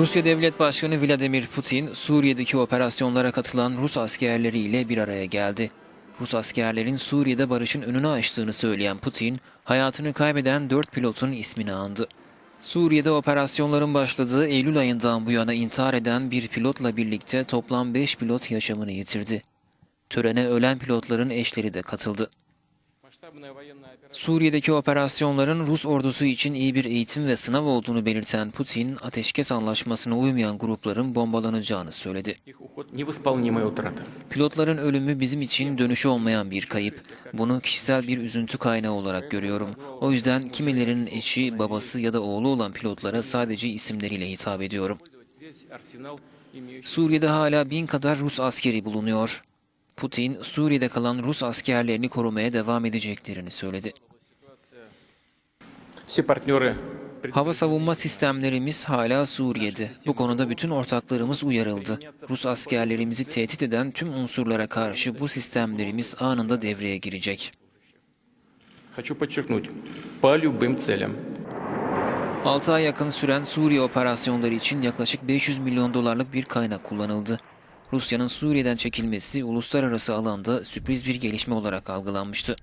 Rusya Devlet Başkanı Vladimir Putin, Suriye'deki operasyonlara katılan Rus askerleriyle bir araya geldi. Rus askerlerin Suriye'de barışın önünü açtığını söyleyen Putin, hayatını kaybeden dört pilotun ismini andı. Suriye'de operasyonların başladığı Eylül ayından bu yana intihar eden bir pilotla birlikte toplam 5 pilot yaşamını yitirdi. Törene ölen pilotların eşleri de katıldı. Suriye'deki operasyonların Rus ordusu için iyi bir eğitim ve sınav olduğunu belirten Putin, ateşkes anlaşmasına uymayan grupların bombalanacağını söyledi. Pilotların ölümü bizim için dönüşü olmayan bir kayıp. Bunu kişisel bir üzüntü kaynağı olarak görüyorum. O yüzden kimilerinin eşi, babası ya da oğlu olan pilotlara sadece isimleriyle hitap ediyorum. Suriye'de hala bin kadar Rus askeri bulunuyor. Putin, Suriye'de kalan Rus askerlerini korumaya devam edeceklerini söyledi. Hava savunma sistemlerimiz hala Suriye'de. Bu konuda bütün ortaklarımız uyarıldı. Rus askerlerimizi tehdit eden tüm unsurlara karşı bu sistemlerimiz anında devreye girecek. 6 ay yakın süren Suriye operasyonları için yaklaşık 500 milyon dolarlık bir kaynak kullanıldı. Rusya'nın Suriye'den çekilmesi uluslararası alanda sürpriz bir gelişme olarak algılanmıştı.